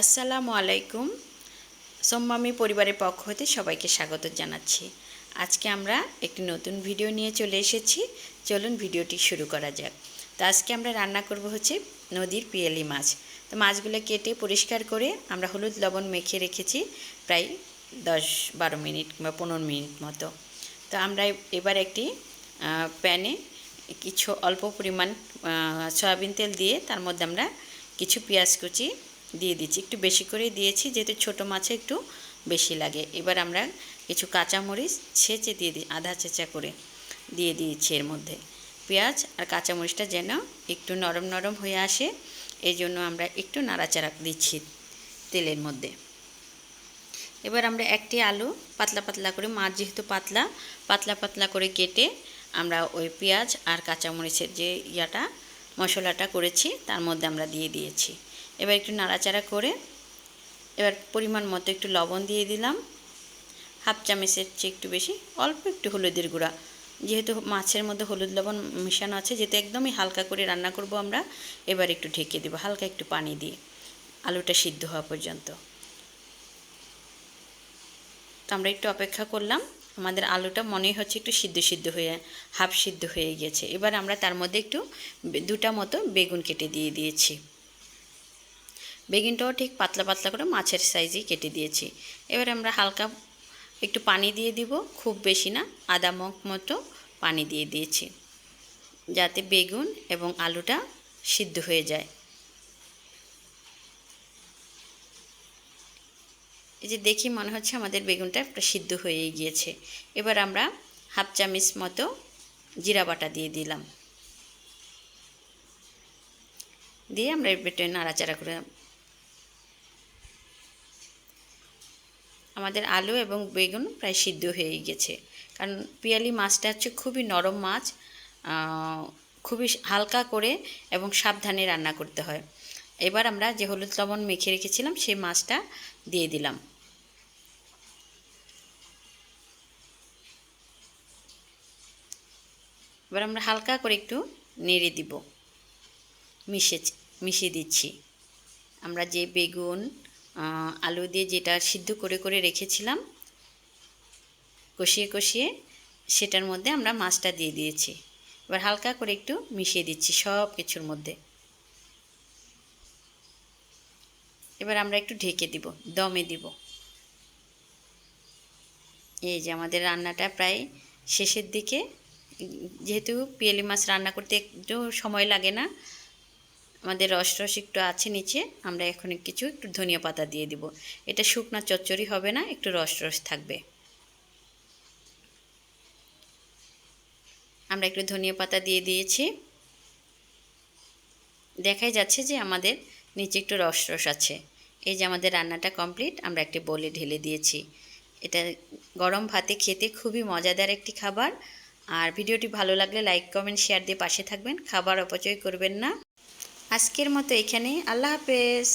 আসসালামু আলাইকুম। সোম্মামি পরিবারের পক্ষ হতে সবাইকে স্বাগত জানাচ্ছি। আজকে আমরা একটি নতুন ভিডিও নিয়ে চলে এসেছি। চলুন ভিডিওটি শুরু করা যাক। তো আজকে আমরা রান্না করব হচ্ছে নদীর পিয়ালি মাছ। তো মাছগুলো কেটে পরিষ্কার করে আমরা হলুদ লবণ মেখে রেখেছি প্রায় দশ বারো মিনিট কিংবা পনেরো মিনিট মতো। তো আমরা এবার একটি প্যানে কিছু অল্প পরিমাণ সয়াবিন তেল দিয়ে তার মধ্যে আমরা কিছু পেঁয়াজ কুচি দিয়ে দিচ্ছি। একটু বেশি করে দিয়েছি, যেহেতু ছোটো মাছে একটু বেশি লাগে। এবার আমরা কিছু কাঁচামরিচ ছেঁচে দিয়ে দিই, আধা চেঁচা করে দিয়ে দিয়েছি এর মধ্যে। পেঁয়াজ আর কাঁচামরিচটা যেন একটু নরম নরম হয়ে আসে, এই জন্য আমরা একটু নাড়াচাড়া দিচ্ছি তেলের মধ্যে। এবার আমরা একটি আলু পাতলা পাতলা করে, মাছ যেহেতু পাতলা পাতলা পাতলা করে কেটে আমরা ওই পেঁয়াজ আর কাঁচামরিচের যে ইয়াটা, মশলাটা করেছি, তার মধ্যে আমরা দিয়ে দিয়েছি। এবার একটু নাড়াচাড়া করে এবার পরিমাণ মতো একটু লবণ দিয়ে দিলাম। হাফ চামচের চেয়ে একটু বেশি, অল্প একটু হলুদের গুঁড়া। যেহেতু মাছের মধ্যে হলুদ লবণ মেশানো আছে, যেহেতু একদমই হালকা করে রান্না করব আমরা, এবার একটু ঢেকে দেবো, হালকা একটু পানি দিয়ে আলুটা সিদ্ধ হওয়া পর্যন্ত। তো আমরা একটু অপেক্ষা করলাম, আমাদের আলুটা মনে হচ্ছে একটু সিদ্ধ সিদ্ধ হয়ে, হাফ সিদ্ধ হয়ে গেছে। এবার আমরা তার মধ্যে একটু দুটা মতো বেগুন কেটে দিয়ে দিয়েছি। বেগুনটাও ঠিক পাতলা পাতলা করে মাছের সাইজেই কেটে দিয়েছি। এবার আমরা হালকা একটু পানি দিয়ে দিব, খুব বেশি না, আদা মগ মতো পানি দিয়ে দিয়েছি, যাতে বেগুন এবং আলুটা সিদ্ধ হয়ে যায়। এই যে দেখি মনে হচ্ছে আমাদের বেগুনটা একটা সিদ্ধ হয়ে গিয়েছে। এবার আমরা হাফ চামচ মতো জিরা বাটা দিয়ে দিলাম। দিয়ে আমরা একটু নাড়াচাড়া করে আমাদের আলু এবং বেগুন প্রায় সিদ্ধ হয়ে গেছে। কারণ পিয়ালি মাছটা হচ্ছে খুবই নরম মাছ খুবই হালকা করে এবং সাবধানে রান্না করতে হয়। এবার আমরা যে হলুদ লবণ মেখে রেখেছিলাম, সেই মাছটা দিয়ে দিলাম। এবার আমরা হালকা করে একটু নেড়ে দিব। মিশে মিশিয়ে দিচ্ছি। আমরা যে বেগুন আলু দিয়ে যেটা সিদ্ধ করে করে রেখেছিলাম, কষিয়ে কষিয়ে সেটার মধ্যে আমরা মাছটা দিয়ে দিয়েছি। এবার হালকা করে একটু মিশিয়ে দিচ্ছি সব কিছুর মধ্যে। এবার আমরা একটু ঢেকে দিব, দমে দিব। এই যে আমাদের রান্নাটা প্রায় শেষের দিকে, যেহেতু পিয়ালি মাছ রান্না করতে একটু সময় লাগে না আমাদের রস রস একটু আছে নিচে, আমরা এখন কিছু একটু ধনিয়া পাতা দিয়ে দিব। এটা শুকনো চচ্চড়ি হবে না, একটু রস রস থাকবে। আমরা একটু ধনিয়া পাতা দিয়ে দিয়েছি। দেখাই যাচ্ছে যে আমাদের নিচে একটু রস রস আছে। এই যে আমাদের রান্নাটা কমপ্লিট, আমরা একটি বলে ঢেলে দিয়েছি। এটা গরম ভাতে খেতে খুবই মজাদার একটি খাবার। আর ভিডিওটি ভালো লাগলে লাইক, কমেন্ট, শেয়ার দিয়ে পাশে থাকবেন। খাবার অপচয় করবেন না। আজকের মতো এখানে আল্লাহ হাফেজ।